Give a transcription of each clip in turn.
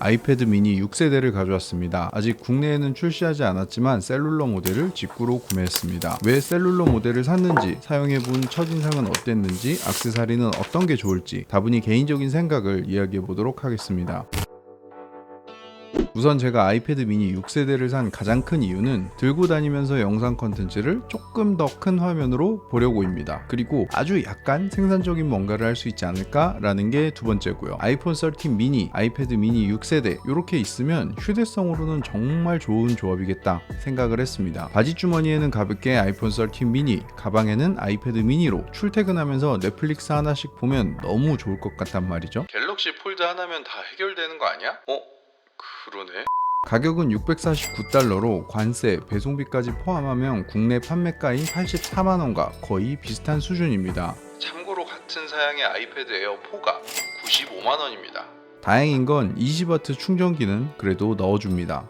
아이패드 미니 6세대를 가져왔습니다. 아직 국내에는 출시하지 않았지만 셀룰러 모델을 직구로 구매했습니다. 왜 셀룰러 모델을 샀는지, 사용해본 첫인상은 어땠는지, 악세사리는 어떤 게 좋을지 다분히 개인적인 생각을 이야기해 보도록 하겠습니다. 우선 제가 아이패드 미니 6세대를 산 가장 큰 이유는 들고 다니면서 영상 컨텐츠를 조금 더 큰 화면으로 보려고입니다. 그리고 아주 약간 생산적인 뭔가를 할 수 있지 않을까라는 게 두 번째고요. 아이폰 13 미니, 아이패드 미니 6세대 이렇게 있으면 휴대성으로는 정말 좋은 조합이겠다 생각을 했습니다. 바지 주머니에는 가볍게 아이폰 13 미니, 가방에는 아이패드 미니로 출퇴근하면서 넷플릭스 하나씩 보면 너무 좋을 것 같단 말이죠. 갤럭시 폴드 하나면 다 해결되는 거 아니야? 어? 그러네. 가격은 649달러로 관세, 배송비까지 포함하면 국내 판매가인 84만원과 거의 비슷한 수준입니다. 참고로 같은 사양의 아이패드 에어 4가 95만원입니다. 다행인 건 20W 충전기는 그래도 넣어줍니다.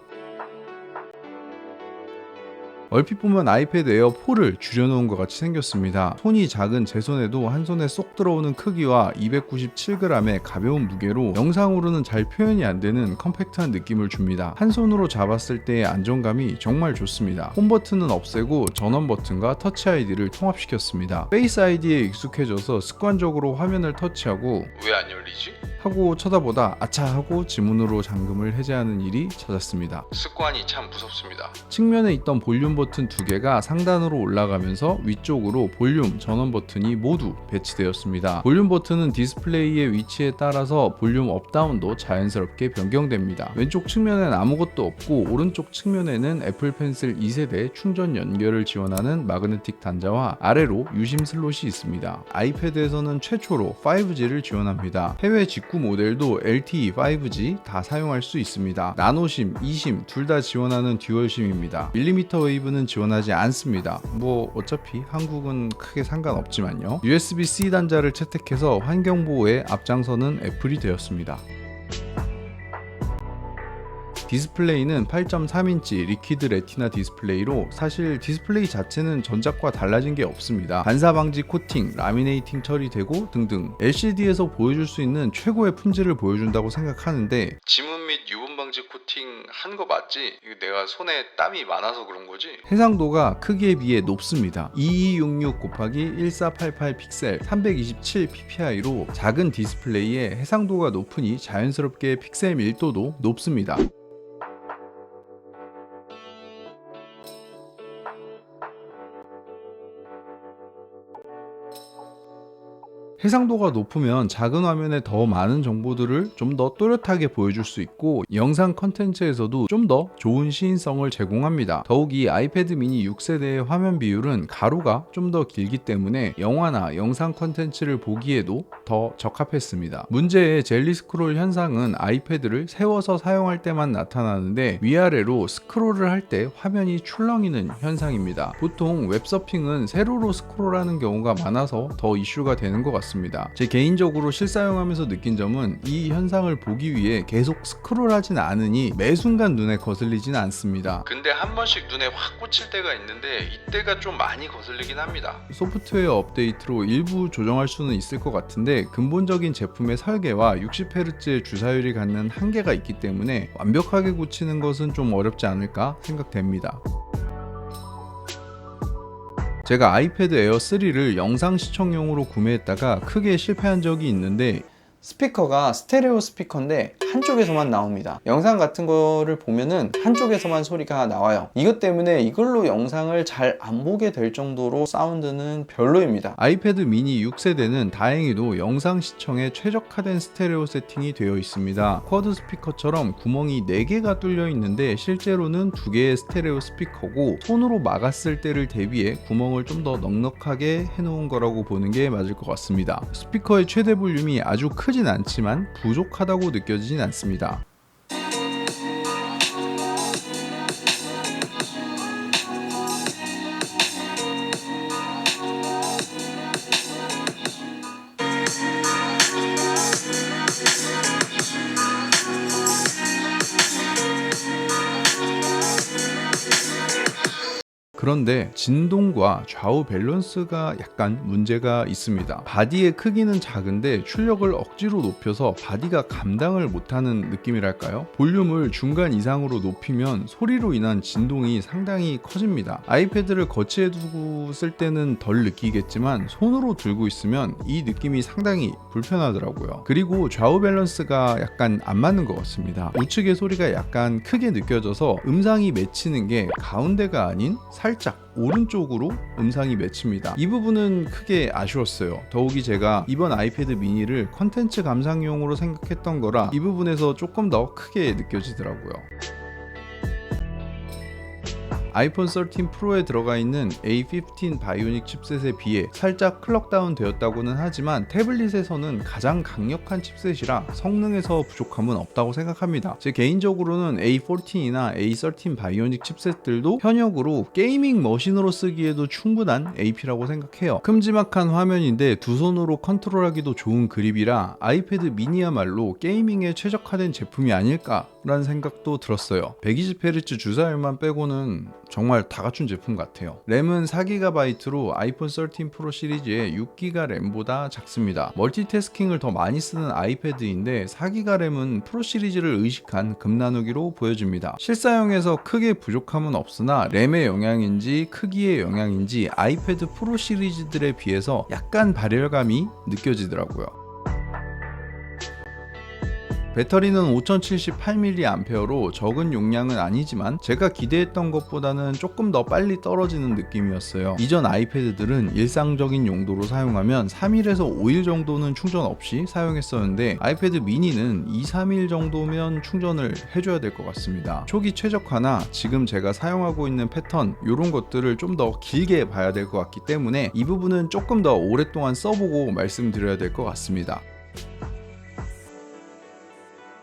얼핏 보면 아이패드 에어 4를 줄여놓은 것 같이 생겼습니다. 손이 작은 제 손에도 한 손에 쏙 들어오는 크기와 297g의 가벼운 무게로 영상으로는 잘 표현이 안 되는 컴팩트한 느낌을 줍니다. 한 손으로 잡았을 때의 안정감이 정말 좋습니다. 홈 버튼은 없애고 전원 버튼과 터치 아이디를 통합시켰습니다. 페이스 아이디에 익숙해져서 습관적으로 화면을 터치하고 왜 안 열리지? 하고 쳐다보다 아차 하고 지문으로 잠금을 해제하는 일이 잦았습니다. 습관이 참 무섭습니다. 측면에 있던 볼륨 버튼 두 개가 상단으로 올라가면서 위쪽으로 볼륨 전원 버튼이 모두 배치되었습니다. 볼륨 버튼은 디스플레이의 위치에 따라서 볼륨 업다운도 자연스럽게 변경됩니다. 왼쪽 측면엔 아무것도 없고 오른쪽 측면에는 애플 펜슬 2세대 충전 연결을 지원하는 마그네틱 단자와 아래로 유심 슬롯이 있습니다. 아이패드에서는 최초로 5G를 지원합니다. 해외 직구 모델도 LTE 5G 다 사용할 수 있습니다. 나노심, e심 둘 다 지원하는 듀얼심입니다. 밀리미터 웨이브는 지원하지 않습니다. 뭐 어차피 한국은 크게 상관없지만요. USB-C 단자를 채택해서 환경 보호에 앞장서는 애플이 되었습니다. 디스플레이는 8.3인치 리퀴드 레티나 디스플레이로 사실 디스플레이 자체는 전작과 달라진 게 없습니다. 반사 방지 코팅, 라미네이팅 처리되고 등등 LCD에서 보여줄 수 있는 최고의 품질을 보여준다고 생각하는데 지문 및 유분 방지 코팅 한 거 맞지? 이거 내가 손에 땀이 많아서 그런 거지? 해상도가 크기에 비해 높습니다. 2266 곱하기 1488 픽셀 327 ppi로 작은 디스플레이에 해상도가 높으니 자연스럽게 픽셀 밀도도 높습니다. 해상도가 높으면 작은 화면에 더 많은 정보들을 좀 더 또렷하게 보여줄 수 있고 영상 컨텐츠에서도 좀 더 좋은 시인성을 제공합니다. 더욱 이 아이패드 미니 6세대의 화면 비율은 가로가 좀 더 길기 때문에 영화나 영상 컨텐츠를 보기에도 더 적합했습니다. 문제의 젤리 스크롤 현상은 아이패드를 세워서 사용할 때만 나타나는데 위아래로 스크롤을 할 때 화면이 출렁이는 현상입니다. 보통 웹서핑은 세로로 스크롤하는 경우가 많아서 더 이슈가 되는 것 같습니다. 같습니다. 제 개인적으로 실사용하면서 느낀 점은 이 현상을 보기 위해 계속 스크롤하진 않으니 매 순간 눈에 거슬리진 않습니다. 근데 한 번씩 눈에 확 꽂힐 때가 있는데 이때가 좀 많이 거슬리긴 합니다. 소프트웨어 업데이트로 일부 조정할 수는 있을 것 같은데 근본적인 제품의 설계와 60Hz의 주사율이 갖는 한계가 있기 때문에 완벽하게 고치는 것은 좀 어렵지 않을까 생각됩니다. 제가 아이패드 에어 3를 영상 시청용으로 구매했다가 크게 실패한 적이 있는데 스피커가 스테레오 스피커인데 한쪽에서만 나옵니다. 영상 같은 거를 보면은 한쪽에서만 소리가 나와요. 이것 때문에 이걸로 영상을 잘 안 보게 될 정도로 사운드는 별로입니다. 아이패드 미니 6세대는 다행히도 영상 시청에 최적화된 스테레오 세팅이 되어 있습니다. 쿼드 스피커처럼 구멍이 4개가 뚫려 있는데 실제로는 2개의 스테레오 스피커고 손으로 막았을 때를 대비해 구멍을 좀 더 넉넉하게 해놓은 거라고 보는 게 맞을 것 같습니다. 스피커의 최대 볼륨이 아주 크진 않지만 부족하다고 느껴지진 않습니다. 그런데 진동과 좌우 밸런스가 약간 문제가 있습니다. 바디의 크기는 작은데 출력을 억지로 높여서 바디가 감당을 못하는 느낌이랄까요? 볼륨을 중간 이상으로 높이면 소리로 인한 진동이 상당히 커집니다. 아이패드를 거치해 두고 쓸 때는 덜 느끼겠지만 손으로 들고 있으면 이 느낌이 상당히 불편하더라고요. 그리고 좌우 밸런스가 약간 안 맞는 것 같습니다. 우측의 소리가 약간 크게 느껴져서 음상이 맺히는 게 가운데가 아닌 살짝 오른쪽으로 음상이 맺힙니다. 이 부분은 크게 아쉬웠어요. 더욱이 제가 이번 아이패드 미니를 컨텐츠 감상용으로 생각했던 거라 이 부분에서 조금 더 크게 느껴지더라고요. 아이폰 13 프로에 들어가 있는 A15 바이오닉 칩셋에 비해 살짝 클럭다운 되었다고는 하지만 태블릿에서는 가장 강력한 칩셋이라 성능에서 부족함은 없다고 생각합니다. 제 개인적으로는 A14이나 A13 바이오닉 칩셋들도 현역으로 게이밍 머신으로 쓰기에도 충분한 AP라고 생각해요. 큼지막한 화면인데 두 손으로 컨트롤하기도 좋은 그립이라 아이패드 미니야말로 게이밍에 최적화된 제품이 아닐까라는 생각도 들었어요. 120Hz 주사율만 빼고는 정말 다 갖춘 제품 같아요. 램은 4GB로 아이폰 13 프로 시리즈의 6GB 램보다 작습니다. 멀티태스킹을 더 많이 쓰는 아이패드인데 4GB 램은 프로 시리즈를 의식한 금나누기로 보여집니다. 실사용에서 크게 부족함은 없으나 램의 영향인지 크기의 영향인지 아이패드 프로 시리즈들에 비해서 약간 발열감이 느껴지더라고요. 배터리는 5078mAh로 적은 용량은 아니지만 제가 기대했던 것보다는 조금 더 빨리 떨어지는 느낌이었어요. 이전 아이패드들은 일상적인 용도로 사용하면 3일에서 5일 정도는 충전 없이 사용했었는데 아이패드 미니는 2, 3일 정도면 충전을 해줘야 될 것 같습니다. 초기 최적화나 지금 제가 사용하고 있는 패턴 이런 것들을 좀 더 길게 봐야 될 것 같기 때문에 이 부분은 조금 더 오랫동안 써보고 말씀드려야 될 것 같습니다.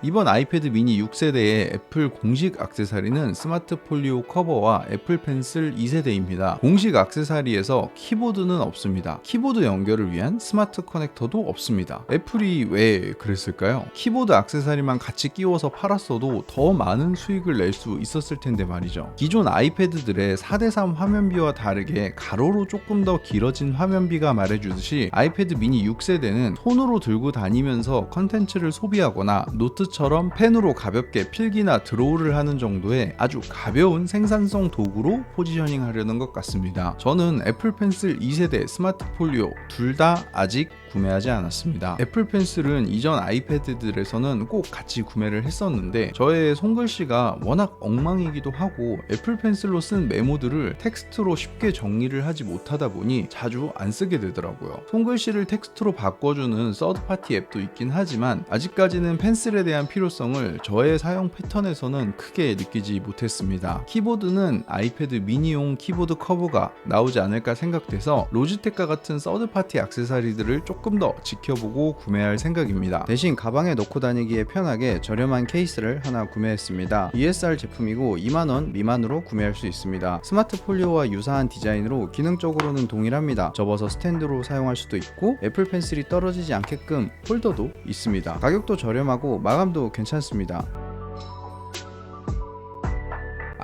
이번 아이패드 미니 6세대의 애플 공식 악세사리는 스마트 폴리오 커버와 애플 펜슬 2세대입니다. 공식 악세사리에서 키보드는 없습니다. 키보드 연결을 위한 스마트 커넥터도 없습니다. 애플이 왜 그랬을까요? 키보드 악세사리만 같이 끼워서 팔았어도 더 많은 수익을 낼 수 있었을 텐데 말이죠. 기존 아이패드들의 4대3 화면비와 다르게 가로로 조금 더 길어진 화면비가 말해주듯이 아이패드 미니 6세대는 손으로 들고 다니면서 컨텐츠를 소비하거나 노트 처럼 펜으로 가볍게 필기나 드로우를 하는 정도의 아주 가벼운 생산성 도구로 포지셔닝 하려는 것 같습니다. 저는 애플 펜슬 2세대 스마트 폴리오 둘 다 아직 구매하지 않았습니다. 애플 펜슬은 이전 아이패드들에서는 꼭 같이 구매를 했었는데 저의 손글씨가 워낙 엉망이기도 하고 애플 펜슬로 쓴 메모들을 텍스트로 쉽게 정리를 하지 못하다 보니 자주 안 쓰게 되더라고요. 손글씨를 텍스트로 바꿔주는 서드파티 앱도 있긴 하지만 아직까지는 펜슬에 대한 필요성을 저의 사용 패턴에서는 크게 느끼지 못했습니다. 키보드는 아이패드 미니용 키보드 커버가 나오지 않을까 생각돼서 로지텍과 같은 서드파티 액세서리들을 조금 더 지켜보고 구매할 생각입니다. 대신 가방에 넣고 다니기에 편하게 저렴한 케이스를 하나 구매했습니다. ESR 제품이고 2만원 미만으로 구매할 수 있습니다. 스마트 폴리오와 유사한 디자인으로 기능적으로는 동일합니다. 접어서 스탠드로 사용할 수도 있고 애플 펜슬이 떨어지지 않게끔 홀더도 있습니다. 가격도 저렴하고 마감 도 괜찮습니다.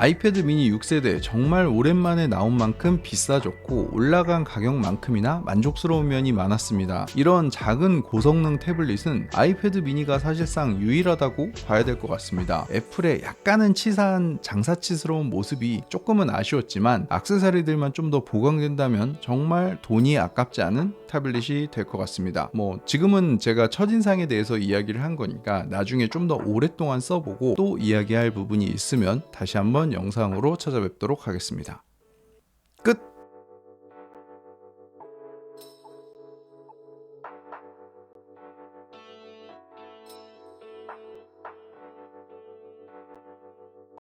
아이패드 미니 6세대 정말 오랜만에 나온 만큼 비싸졌고 올라간 가격만큼이나 만족스러운 면이 많았습니다. 이런 작은 고성능 태블릿은 아이패드 미니가 사실상 유일하다고 봐야 될 것 같습니다. 애플의 약간은 치사한 장사치스러운 모습이 조금은 아쉬웠지만 악세사리들만 좀 더 보강된다면 정말 돈이 아깝지 않은 타블릿이 될 것 같습니다. 뭐 지금은 제가 첫인상에 대해서 이야기를 한 거니까 나중에 좀 더 오랫동안 써보고 또 이야기할 부분이 있으면 다시 한번 영상으로 찾아뵙도록 하겠습니다.